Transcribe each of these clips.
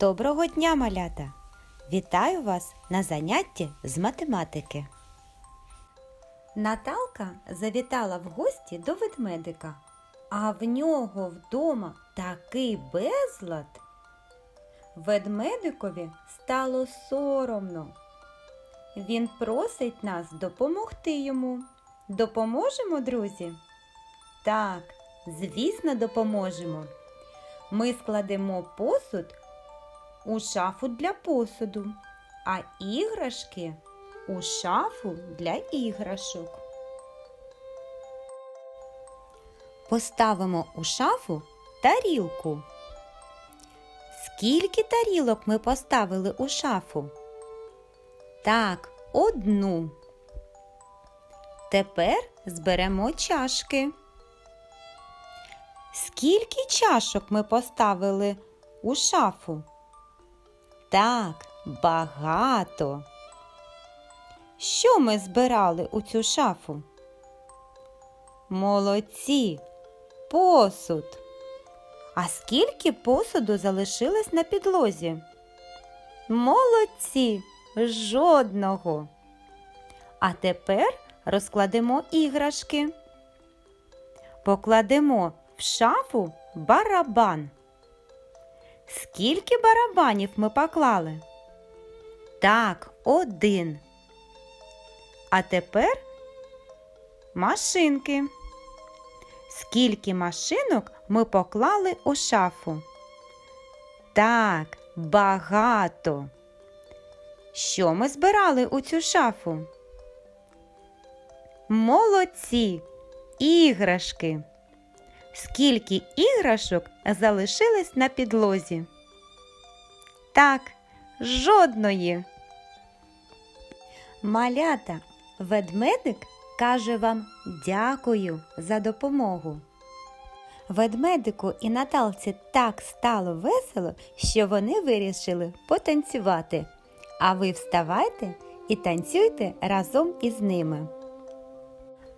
Доброго дня, малята! Вітаю вас на занятті з математики. Наталка завітала в гості до ведмедика, а в нього вдома такий безлад. Ведмедикові стало соромно. Він просить нас допомогти йому. Допоможемо, друзі? Так, звісно, допоможемо. Ми складемо посуд у шафу для посуду, а іграшки у шафу для іграшок. Поставимо у шафу тарілку. Скільки тарілок ми поставили у шафу? Так, одну. Тепер зберемо чашки. Скільки чашок ми поставили у шафу? Так, багато. Що ми збирали у цю шафу? Молодці, посуд. А скільки посуду залишилось на підлозі? Молодці, жодного. А тепер розкладемо іграшки. Покладемо в шафу барабан. Скільки барабанів ми поклали? Так, один. А тепер машинки. Скільки машинок ми поклали у шафу? Так, багато. Що ми збирали у цю шафу? Молодці, іграшки. Скільки іграшок залишилось на підлозі? Так, жодної. Малята, ведмедик каже вам дякую за допомогу. Ведмедику і Наталці так стало весело, що вони вирішили потанцювати. А ви вставайте і танцюйте разом із ними.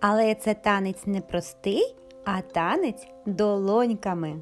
Але це танець не простий, а танець долоньками.